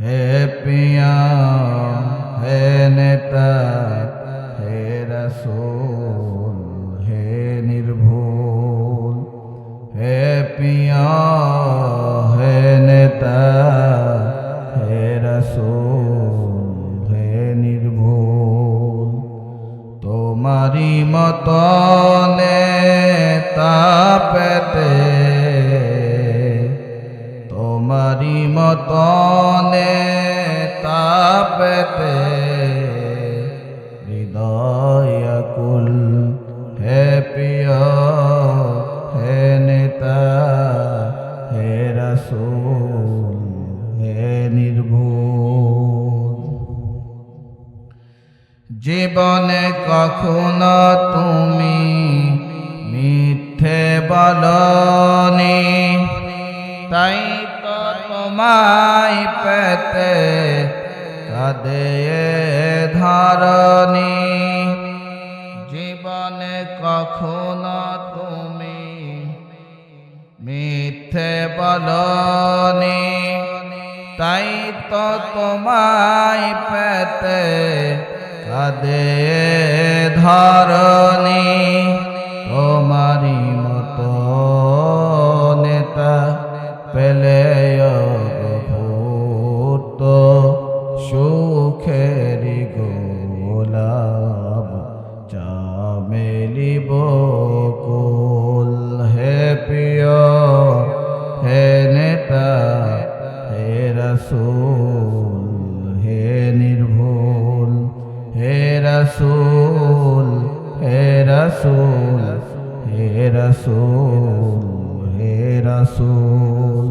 হে পিয়া, হে নেতা, হে রসুল, হে নির্ভুল। হে পিয়া, হে নেতা, হে রসুল, হে নির্ভুল। তোমারি মতনে পেতে তোমারি মতনে পেতে হৃদয় কুল হে প্রিয়, হে নেতা, হে রসুল, হে নির্ভুল। জীবনে কখনো তুমি মিথ্যে বলনি, তাই তোমায় পেতে কাদে ধারণি। জীবনে কখনো তুমি মিথ্যে বলনি। তাই তো তোমায় পেতে কাদে ধরনি তোমারি রসুল, হে নির্ভুল, হে রসুল হে রসুল হে রসুল হে রসুল।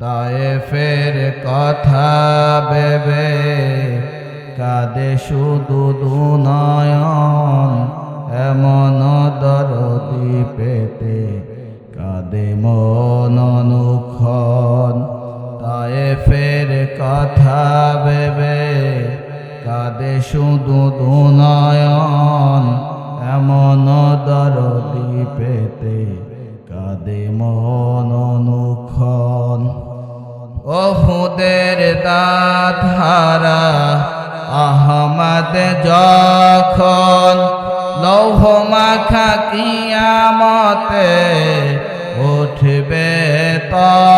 তায়ে ফের কথা বেবে কাদে শুধু দুনয়ন, এমন দরদি পেতে কাদে মন তায়ে ফের কথা বেবে কাদে শুধু দুনয়ন, এমন দরদি পেতে কাদে মন অনুক্ষণ। ওহুদের দাঁত হারা আহমদ যখন লৌহ মাখা কিয়ামতে উঠবে তখন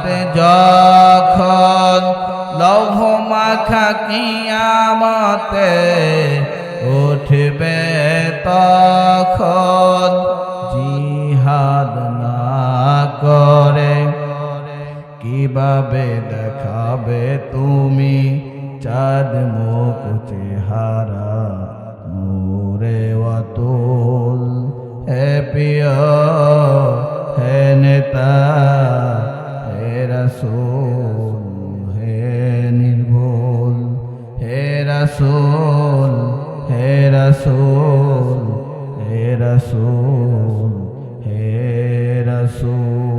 আহমদ যখন লৌহ মাখা কিয়ামতে উঠবে তখন জিহাদ না করে, কীভাবে দেখাবে তুমি চাঁদ মুখ চেহারা নূরে অতুল? হে প্রিয়, হে নেতা রসোল হে নির্ভোল হে রসোল হে রসোল হে রসোল হে রসোল।